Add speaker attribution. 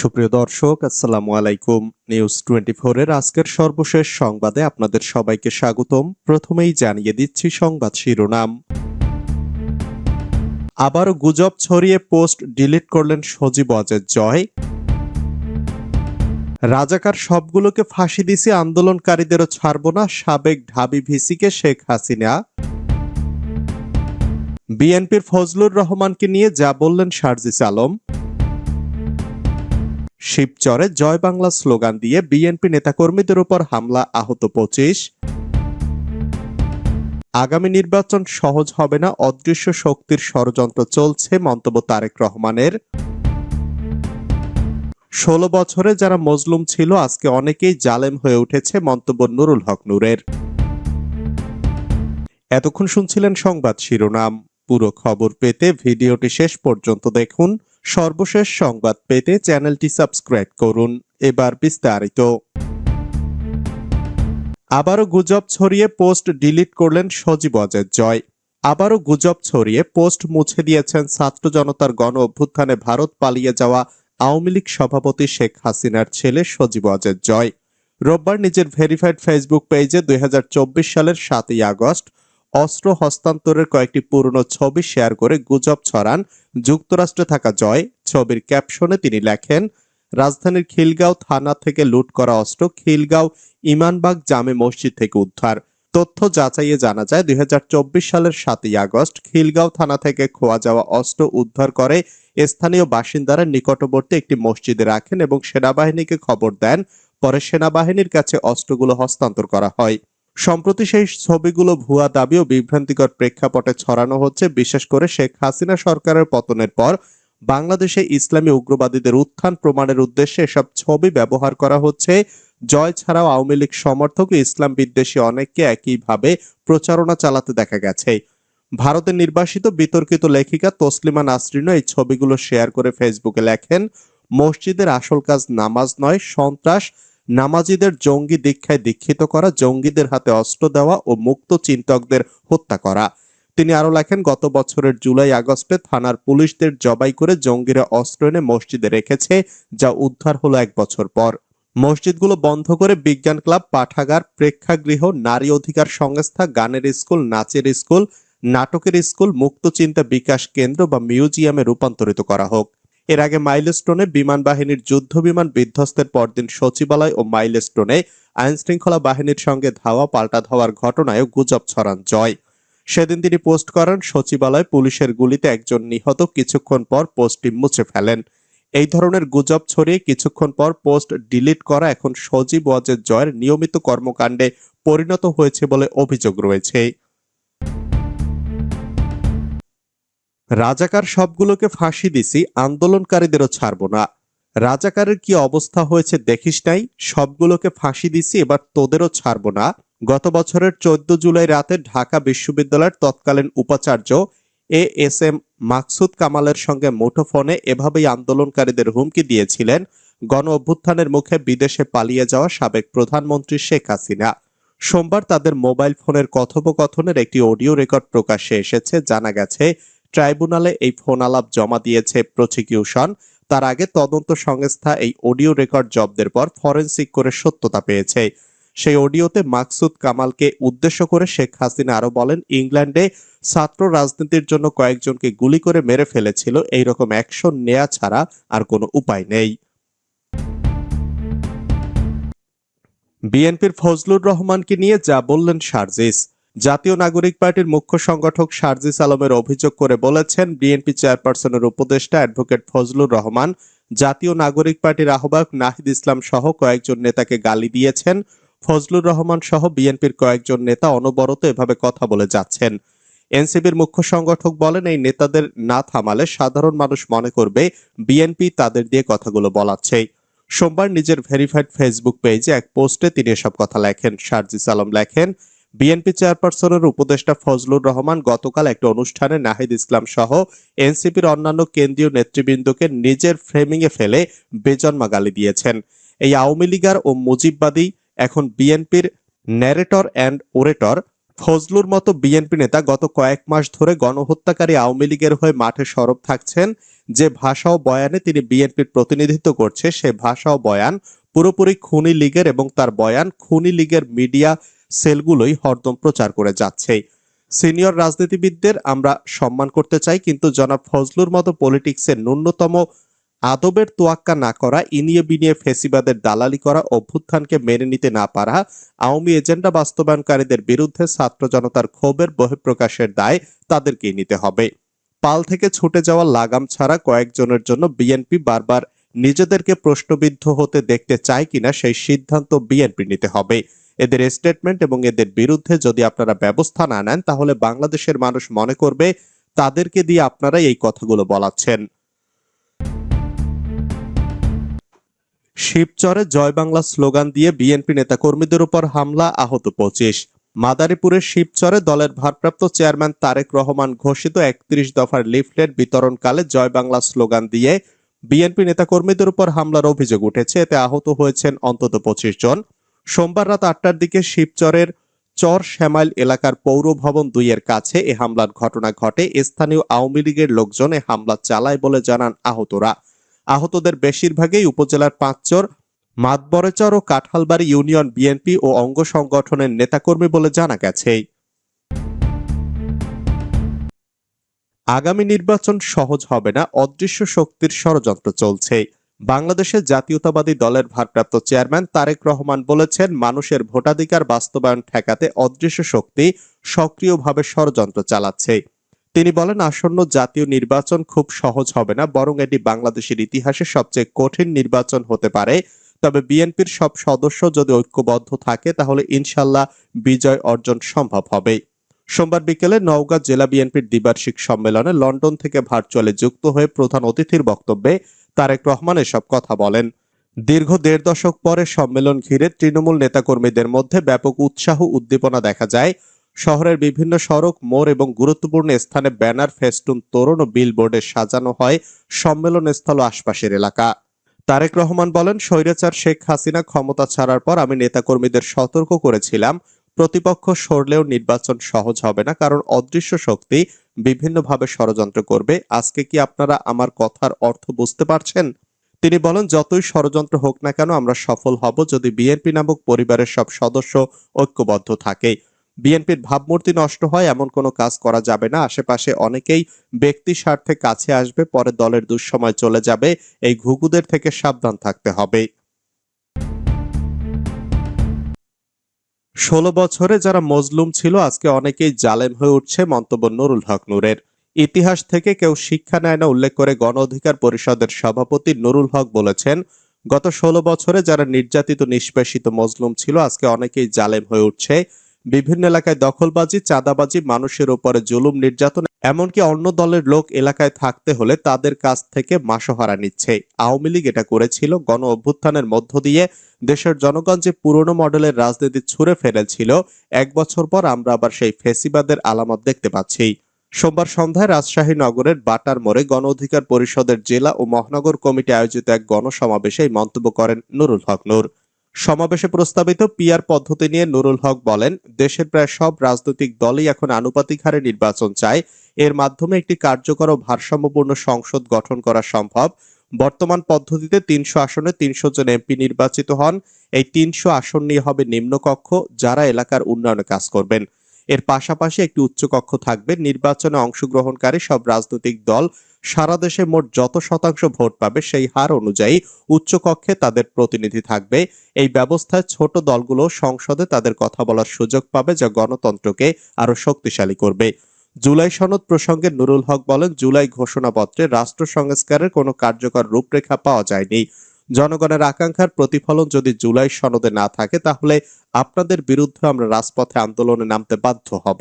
Speaker 1: সুপ্রিয় দর্শক, আসসালামু আলাইকুম। নিউজ টোয়েন্টি এর আজকের সর্বশেষ সংবাদে আপনাদের সবাইকে স্বাগতম। প্রথমেই জানিয়ে দিচ্ছি সংবাদ শিরোনাম। আবারও গুজব ছড়িয়ে পোস্ট ডিলিট করলেন সজীব অজের জয়। রাজাকার সবগুলোকে ফাঁসি দিছে আন্দোলনকারীদেরও ছাড়ব না সাবেক ঢাবি ভিসিকে শেখ হাসিনা। বিএনপির ফজলুর রহমানকে নিয়ে যা বললেন শারজিস আলম। শিবচরে জয় বাংলা স্লোগান দিয়ে বিএনপি নেতাকর্মীদের উপর হামলা, আহত পঁচিশ। আগামী নির্বাচন সহজ হবে না, অদৃশ্য শক্তির ষড়যন্ত্র চলছে, মন্তব্য তারেক রহমানের। ষোলো বছরে যারা মজলুম ছিল, আজকে অনেকেই জালেম হয়ে উঠেছে, মন্তব্য নুরুল হক নূরের। এতক্ষণ শুনছিলেন সংবাদ শিরোনাম। পুরো খবর পেতে ভিডিওটি শেষ পর্যন্ত দেখুন। সর্বশেষ সংবাদ পেতে চ্যানেলটি সাবস্ক্রাইব করুন। এবার বিস্তারিত। আবারও গুজব ছড়িয়ে পোস্ট ডিলিট করলেন সজীব অজের জয়। আবারও গুজব ছড়িয়ে পোস্ট মুছে দিয়েছেন ছাত্র জনতার গণ অভ্যুত্থানে ভারত পালিয়ে যাওয়া আওয়ামী লীগ সভাপতি শেখ হাসিনার ছেলে সজীব অজের জয়। রোববার নিজের ভেরিফাইড ফেসবুক পেজে দুই হাজার চব্বিশ সালের সাতই আগস্ট অস্ত্র হস্তান্তরের কয়েকটি পুরনো ছবি শেয়ার করে গুজব ছড়ান, যুক্তরাষ্ট্রে থাকা জয় ছবির ক্যাপশনে তিনি লেখেন, রাজধানীর খিলগাঁও থানা থেকে লুট করা অস্ত্র খিলগাঁও ইমানবাগ জামে মসজিদ থেকে উদ্ধার। তথ্য যাচাইয়ে জানা যায়, দুই হাজার চব্বিশ সালের সাতই আগস্ট খিলগাঁও থানা থেকে খোয়া যাওয়া অস্ত্র উদ্ধার করে স্থানীয় বাসিন্দারা নিকটবর্তী একটি মসজিদে রাখেন এবং সেনাবাহিনীকে খবর দেন। পরে সেনাবাহিনীর কাছে অস্ত্রগুলো হস্তান্তর করা হয়। সম্প্রতি সেই ছবিগুলো ভুয়া দাবি ও বিভ্রান্তিকর প্রেক্ষাপটে ছড়ানো হচ্ছে। বিশেষ করে শেখ হাসিনা সরকারের পতনের পর বাংলাদেশে ইসলামী উগ্রবাদীদের উত্থান প্রমাণের উদ্দেশ্যে এসব ছবি ব্যবহার করা হচ্ছে। জয় ছাড়াও আওয়ামী লীগ সমর্থক ইসলাম বিদ্বেষী অনেককে একইভাবে প্রচারণা চালাতে দেখা গেছে। ভারতের নির্বাসিত বিতর্কিত লেখিকা তসলিমা নাসরিনও এই ছবিগুলো শেয়ার করে ফেসবুকে লেখেন, মসজিদের আসল কাজ নামাজ নয়, সন্ত্রাস নামাজিদের জঙ্গি দীক্ষায় দীক্ষিত করা, জঙ্গিদের হাতে অস্ত্র দেওয়া ও মুক্ত চিন্তকদের হত্যা করা। তিনি আরও লেখেন, গত বছরের জুলাই আগস্টে থানার পুলিশদের জবাই করে জঙ্গিরা অস্ত্র এনে মসজিদে রেখেছে, যা উদ্ধার হলো এক বছর পর। মসজিদগুলো বন্ধ করে বিজ্ঞান ক্লাব, পাঠাগার, প্রেক্ষাগৃহ, নারী অধিকার সংস্থা, গানের স্কুল, নাচের স্কুল, নাটকের স্কুল, মুক্ত চিন্তা বিকাশ কেন্দ্র বা মিউজিয়ামে রূপান্তরিত করা হোক। এর আগে মাইলস্টোনে বিমান বাহিনীর যুদ্ধ বিমান বিধ্বস্তের পরদিন সচিবালয় ও মাইলস্টোনে আইন শৃঙ্খলা বাহিনীর সঙ্গে ধাওয়া পাল্টা ধাওয়ার ঘটনায় গুজব ছড়ান জয়। সেদিন তিনি পোস্ট করেন, সচিবালয় পুলিশের গুলিতে একজন নিহত কিছুক্ষণ পর পোস্টটি মুছে ফেলেন। এই ধরনের গুজব ছড়িয়ে কিছুক্ষণ পর পোস্ট ডিলিট করা এখন সজীব ওয়াজের জয়ের নিয়মিত কর্মকাণ্ডে পরিণত হয়েছে বলে অভিযোগ রয়েছে। রাজাকার সবগুলোকে ফাঁসি দিছি, আন্দোলনকারীদেরও ছাড়ব না। রাজাকারের কি অবস্থা হয়েছে দেখিস নাই? সবগুলোকে ফাঁসি দিছি, এবার তোদেরও ছাড়ব না। গত বছরের চোদ্দ জুলাই রাতে ঢাকা বিশ্ববিদ্যালয়ের তৎকালীন উপাচার্য এ এস এম মাকসুদ কামালের সঙ্গে মুঠোফোনে এভাবেই আন্দোলনকারীদের হুমকি দিয়েছিলেন। গণ অভ্যুত্থানের মুখে বিদেশে পালিয়ে যাওয়া সাবেক প্রধানমন্ত্রী শেখ হাসিনা। সোমবার তাদের মোবাইল ফোনের কথোপকথনের একটি অডিও রেকর্ড প্রকাশ্যে এসেছে। জানা গেছে ট্রাইব্যুনালে এই ফোন আলাপ জমা দিয়েছে প্রসিকিউশন। তার আগে তদন্ত সংস্থা এই অডিও রেকর্ড জব্দের পর ফরেনসিক করে সত্যতা পেয়েছে। সেই অডিওতে মাকসুদ কামালকে উদ্দেশ্য করে শেখ হাসিনা আরও বলেন, ইংল্যান্ডে ছাত্র রাজনীতির জন্য কয়েকজনকে গুলি করে মেরে ফেলেছিল এই রকম অ্যাকশন নেয়া ছাড়া আর কোনো উপায় নেই। বিএনপির ফজলুর রহমানকে নিয়ে যা বললেন শারজিস জাতীয় নাগরিক পার্টির মুখ্য সংগঠক শারজিস আলমের অভিযোগ করে বলেছেন, বিএনপি চেয়ারপারসনের উপদেষ্টা অ্যাডভোকেট ফজলুর রহমান, জাতীয় নাগরিক পার্টির আহ্বায়ক নাহিদ ইসলাম সহ কয়েকজন নেতাকে গালি দিয়েছেন। ফজলুর রহমান সহ বিএনপির কয়েকজন নেতা অনবরত এভাবে কথা বলে যাচ্ছেন। এনসিবির মুখ্য সংগঠক বলেন, এই নেতাদের না থামালে সাধারণ মানুষ মনে করবে বিএনপি তাদের দিয়ে কথাগুলো বলাচ্ছে। সোমবার নিজের ভেরিফাইড ফেসবুক পেজে এক পোস্টে তিনি এসব কথা লেখেন। শারজিস আলম লেখেন বিএনপি চেয়ারপারসনের উপদেষ্টা ফজলুর রহমান গতকাল একটা অনুষ্ঠানে নাহিদ ইসলাম সহ এনসিপির অন্যান্য কেন্দ্রীয় নেতৃবৃন্দকে নিজের ফ্রেমিংয়ে ফেলে বেজন্মা গালি দিয়েছেন। এই আওয়ামী লীগার ও মুজিববাদী এখন বিএনপির ন্যারেটর অ্যান্ড ওরেটর। ফজলুর মতো বিএনপি নেতা গত কয়েক মাস ধরে গণহত্যাকারী আওয়ামী লীগের হয়ে মাঠে সরব থাকছেন। যে ভাষা ও বয়ানে তিনি বিএনপির প্রতিনিধিত্ব করছে, সে ভাষা ও বয়ান পুরোপুরি খুনি লীগের এবং তার বয়ান খুনি লীগের মিডিয়া সেলগুলোই হরদম প্রচার করে যাচ্ছে। সিনিয়র রাজনীতিবিদদের আমরা সম্মান করতে চাই, কিন্তু জনাব ফজলুর মতো পলিটিক্সের ন্যূনতম আদবের তোয়াক্কা না করা, ইনিয়ে বিনিয়ে ফেসিবাদের দালালি করা, অভ্যুত্থানকে মেনে নিতে না পারা, আওয়ামী এজেন্ডা বাস্তবায়নকারীদের বিরুদ্ধে ছাত্র জনতার ক্ষোভের বহিঃপ্রকাশের দায় তাদেরকেই নিতে হবে। পাল থেকে ছুটে যাওয়া লাগাম ছাড়া কয়েকজনের জন্য বিএনপি বারবার নিজেদেরকে প্রশ্নবিদ্ধ হতে দেখতে চায় কিনা সেই সিদ্ধান্ত বিএনপি নিতে হবে। এদের স্টেটমেন্ট এবং এদের বিরুদ্ধে যদি আপনারা ব্যবস্থা না নেন, তাহলে বাংলাদেশের মানুষ মনে করবে তাদেরকে দিয়ে আপনারা এই কথাগুলো বলাচ্ছেন। শিবচরে জয় বাংলা স্লোগান দিয়ে বিএনপি নেতাকর্মীদের উপর হামলা, আহত পঁচিশ। মাদারীপুরের শিবচরে দলের ভারপ্রাপ্ত চেয়ারম্যান তারেক রহমান ঘোষিত একত্রিশ দফার লিফলেট বিতরণকালে জয় বাংলা স্লোগান দিয়ে বিএনপি নেতাকর্মীদের উপর হামলার অভিযোগ উঠেছে। এতে আহত হয়েছেন অন্তত পঁচিশ জন। সোমবার রাত আটটার দিকে শিবচরের চর শ্যামাইল এলাকার পৌর ভবন দুইয়ের কাছে এ হামলার ঘটনা ঘটে। স্থানীয় আওয়ামী লীগের লোকজন এ হামলা চালায় বলে জানান আহতরা। আহতদের বেশিরভাগই উপজেলার পাঁচচর মাতবরেচর ও কাঁঠালবাড়ি ইউনিয়ন বিএনপি ও অঙ্গ সংগঠনের নেতাকর্মী বলে জানা গেছে। আগামী নির্বাচন সহজ হবে না, অদৃশ্য শক্তির ষড়যন্ত্র চলছে। বাংলাদেশের জাতীয়তাবাদী দলের ভারপ্রাপ্ত চেয়ারম্যান তারেক রহমান বলেছেন, মানুষের ভোটাধিকার বাস্তবায়ন ঠেকাতে অদৃশ্য শক্তি সক্রিয়ভাবে ষড়যন্ত্র চালাচ্ছে। তিনি বলেন, আসন্ন জাতীয় নির্বাচন খুব সহজ হবে না, বরং এটি বাংলাদেশের ইতিহাসে সবচেয়ে কঠিন নির্বাচন হতে পারে। তবে বিএনপির সব সদস্য যদি ঐক্যবদ্ধ থাকে, তাহলে ইনশাল্লাহ বিজয় অর্জন সম্ভব হবে। সোমবার বিকেলে নওগাঁ জেলা বিএনপির দ্বিবার্ষিক সম্মেলনে লন্ডন থেকে ভার্চুয়ালে যুক্ত হয়ে প্রধান অতিথির বক্তব্যে তারেক রহমান এসব কথা বলেন। দীর্ঘ দেড় দশক পরে সম্মেলন ঘিরে তৃণমূল নেতাকর্মীদের মধ্যে ব্যাপক উৎসাহ উদ্দীপনা দেখা যায়। শহরের বিভিন্ন সড়ক, মোড় এবং গুরুত্বপূর্ণ স্থানে ব্যানার, ফেস্টুন, তোরণ ও বিলবোর্ডে সাজানো হয় সম্মেলন স্থল আশপাশের এলাকা। তারেক রহমান বলেন, স্বৈরাচার শেখ হাসিনা ক্ষমতা ছাড়ার পর আমি নেতাকর্মীদের সতর্ক করেছিলাম। প্রতিপক্ষ সরলেও নির্বাচন সহজ হবে না কারণ অদৃশ্য শক্তি বিভিন্নভাবে ষড়যন্ত্র করবে। আজকে কি আপনারা আমার কথার অর্থ বুঝতে পারছেন? তিনি বলেন, যতই ষড়যন্ত্র হোক না কেন আমরা সফল হব যদি বিএনপি নামক পরিবারের সব সদস্য ঐক্যবদ্ধ থাকে। বিএনপির ভাবমূর্তি নষ্ট হয়, এমন কোনো কাজ করা যাবে না। আশেপাশে অনেকেই ব্যক্তি স্বার্থে কাছে আসবে, পরে দলের দুঃসময় চলে যাবে। এই ঘুঘুদের থেকে সাবধান থাকতে হবে। ষোলো বছরে যারা মজলুম ছিল, আজকে অনেকেই জালেম হয়ে উঠছে মন্তব্য নুরুল হক নূরের। ইতিহাস থেকে কেউ শিক্ষা নেয় না, উল্লেখ করে গণ অধিকার পরিষদের সভাপতি নুরুল হক বলেছেন, গত ষোলো বছরে যারা নির্যাতিত, নিষ্পেষিত মজলুম ছিল, আজকে অনেকেই জালেম হয়ে উঠছে। বিভিন্ন এলাকায় দখলবাজি, চাঁদাবাজি, মানুষের উপরে জুলুম, নির্যাতন, এমনকি অন্য দলের লোক এলাকায় থাকতে হলে তাদের কাছ থেকে মাসহারা নিচ্ছে। আওয়ামী লীগ এটা করেছিল, গণ অভ্যুত্থানের মধ্য দিয়ে দেশের জনগণ যে পুরনো মডেলের রাজনীতি ছুঁড়ে ফেলেছিল, এক বছর পর আমরা আবার সেই ফেসিবাদের আলামত দেখতে পাচ্ছি। সোমবার সন্ধ্যায় রাজশাহী নগরের বাটার মোড়ে গণ অধিকার পরিষদের জেলা ও মহানগর কমিটি আয়োজিত এক গণসমাবেশে মন্তব্য করেন নুরুল হক নূর। সমাবেশে প্রস্তাবিত পিআর পদ্ধতি নিয়ে নুরুল হক বলেন, দেশের প্রায় সব রাজনৈতিক দলই এখন আনুপাতিক হারে নির্বাচন চায়। এর মাধ্যমে একটি কার্যকর ও ভারসাম্যপূর্ণ সংসদ গঠন করা সম্ভব। বর্তমান পদ্ধতিতে তিনশো আসনে তিনশো জন এমপি নির্বাচিত হন। এই তিনশো আসন নিয়ে হবে নিম্নকক্ষ, যারা এলাকার উন্নয়নে কাজ করবেন। এর পাশাপাশি একটি উচ্চকক্ষ থাকবে। নির্বাচনে অংশগ্রহণকারী সব রাজনৈতিক দল সারা দেশে মোট যত শতাংশ ভোট পাবে সেই হার অনুযায়ী উচ্চকক্ষে তাদের প্রতিনিধি থাকবে। এই ব্যবস্থায় ছোট দলগুলো সংসদে তাদের কথা বলার সুযোগ পাবে যা গণতন্ত্রকে আরও শক্তিশালী করবে। জুলাই সনদ প্রসঙ্গে নুরুল হক বলেন, জুলাই ঘোষণাপত্রে রাষ্ট্র সংস্কারের কোনো কার্যকর রূপরেখা পাওয়া যায়নি। জনগণের আকাঙ্ক্ষার প্রতিফলন যদি জুলাই সনদে না থাকে, তাহলে আপনাদের বিরুদ্ধে আমরা রাজপথে আন্দোলনে নামতে বাধ্য হব।